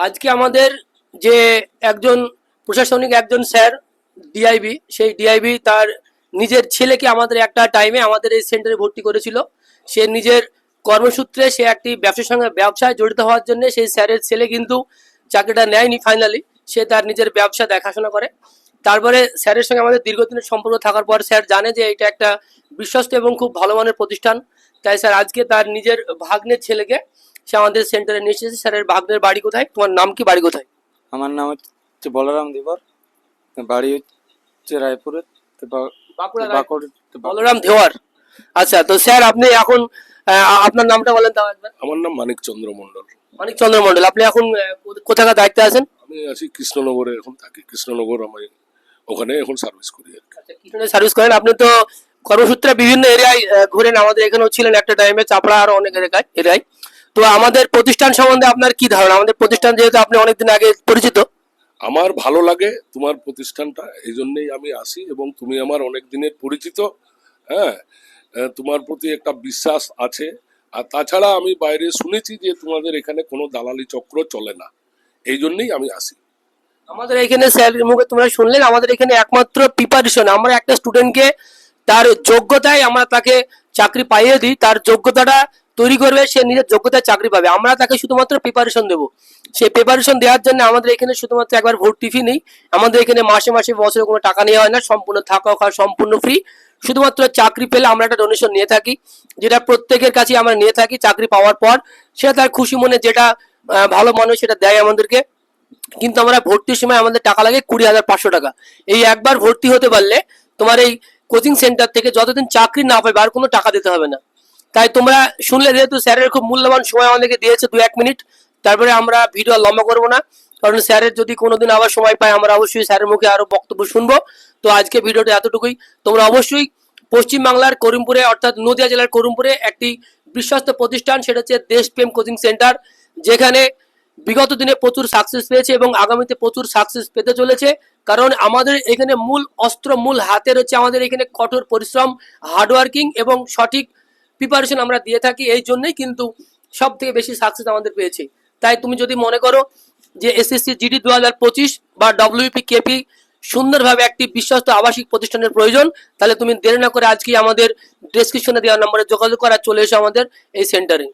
আজকে আমাদের যে একজন প্রশাসনিক একজন স্যার ডিআইবি সেই ডিআইবি তার নিজের ছেলেকে আমাদের একটা টাইমে আমাদের এই সেন্টারে ভর্তি করেছিল। সে নিজের কর্মসূত্রে সে একটি ব্যবসার সঙ্গে ব্যবসায় জড়িত হওয়ার জন্য সেই স্যারের ছেলে কিন্তু চাকরিটা নেয়নি ফাইনালি সে তার নিজের ব্যবসা দেখাশোনা করে। তারপরে স্যারের সঙ্গে আমাদের দীর্ঘদিনের সম্পর্ক থাকার পর স্যার জানে যে এটা একটা বিশ্বস্ত এবং খুব ভালো মানের প্রতিষ্ঠান। তাই স্যার আজকে তার নিজের ভাগ্নের ছেলেকে সে আমাদের সেন্টারে নিয়ে এসেছে। স্যারের ভাগ্নের বাড়ি কোথায়? তোমার নাম কি বাড়ি কোথায়? আমার নাম হচ্ছে বলরাম দেবর। বাড়ি হচ্ছে রায়পুরে বলরাম দেওয়ার। আচ্ছা তো স্যার আপনি এখন আপনার নামটা বলেন তাও একবার। আমার নাম মানিক চন্দ্র মন্ডল মানিক চন্দ্র মন্ডল আপনি এখন কোথাকার দায়িত্বে আছেন? আমি আছি কৃষ্ণনগরে এখন থাকি কৃষ্ণনগর আমি ওখানে এখন সার্ভিস করি আর কি। আচ্ছা, কৃষ্ণনগরে সার্ভিস করেন। আপনি তো কর্মসূত্রে বিভিন্ন এরিয়ায় ঘুরেন। আমাদের এখানেও ছিলেন একটা টাইমে চাপড়া আর অনেক এলাকায় এরিয়ায় তো আমাদের প্রতিষ্ঠান সম্বন্ধে আপনার কি ধারণা? আমাদের প্রতিষ্ঠান যেহেতু আপনি অনেকদিন আগে পরিচিত। আমার ভালো লাগে তোমার প্রতিষ্ঠানটা এই জন্যই আমি আসি এবং তুমি আমার অনেক দিনের পরিচিত হ্যাঁ? তোমার প্রতি একটা বিশ্বাস আছে। আর তাছাড়া আমি বাইরে শুনেছি যে তোমাদের এখানে কোনো দালালি চক্র চলে না। এই জন্যই আমি আসি। আমাদের এখানে স্যারের মুখে তোমরা শুনলেন আমাদের এখানে একমাত্র প্রিপারেশন আমরা একটা স্টুডেন্টকে তার যোগ্যতায় আমরা তাকে চাকরি পাইয়ে দিই। তার যোগ্যতাটা তৈরি করবে, সে নিজের যোগ্যতায় চাকরি পাবে। আমরা তাকে শুধুমাত্র প্রিপারেশন দেবো। সেই প্রিপারেশন দেওয়ার জন্য আমাদের এখানে শুধুমাত্র একবার ভর্তি ফি নেই। আমাদের এখানে মাসে মাসে বছরে কোনো টাকা নেওয়া হয় না, সম্পূর্ণ থাকা খাওয়া সম্পূর্ণ ফ্রি শুধুমাত্র চাকরি পেলে আমরা একটা ডোনেশন নিয়ে থাকি, যেটা প্রত্যেকের কাছে আমরা নিয়ে থাকি চাকরি পাওয়ার পর। সেটা তার খুশি মনে যেটা ভালো মানুষ সেটা দেয় আমাদেরকে। কিন্তু আমরা ভর্তির সময় আমাদের টাকা লাগে কুড়ি হাজার পাঁচশো টাকা। এই একবার ভর্তি হতে পারলে তোমার এই কোচিং সেন্টার থেকে যতদিন চাকরি না পাবে, আর কোনো টাকা দিতে হবে না। তাই তোমরা শুনলে, যেহেতু স্যারের খুব মূল্যবান সময় আমাদেরকে দিয়েছে দু এক মিনিট, তারপরে আমরা ভিডিও লম্বা করব না, কারণ স্যারের যদি কোনোদিন আবার সময় পাই আমরা অবশ্যই স্যারের মুখে আরও বক্তব্য শুনব। তো আজকে ভিডিওটা এতটুকুই। তোমরা অবশ্যই পশ্চিমবাংলার করিমপুরে, অর্থাৎ নদিয়া জেলার করিমপুরে একটি বিশ্বস্ত প্রতিষ্ঠান, সেটা হচ্ছে দেশপ্রেম কোচিং সেন্টার, যেখানে বিগত দিনে প্রচুর সাকসেস পেয়েছে এবং আগামীতে প্রচুর সাকসেস পেতে চলেছে। কারণ আমাদের এখানে মূল অস্ত্র, মূল হাতে রয়েছে আমাদের এখানে কঠোর পরিশ্রম হার্ডওয়ার্কিং এবং সঠিক প্রিপারেশন আমরা দিয়ে থাকি, এই জন্যই কিন্তু সব থেকে বেশি সাকসেস আমাদের পেয়েছে। তাই তুমি যদি মনে করো যে এসএসসি জিডি দু হাজার পঁচিশ বা ডব্লিউপি কেপি সুন্দরভাবে একটি বিশ্বস্ত আবাসিক প্রতিষ্ঠানের প্রয়োজন, তাহলে তুমি দেরি না করে আজকে আমাদের ডেসক্রিপশনে দেওয়া নম্বরে যোগাযোগ করা চলে এসো আমাদের এই সেন্টারে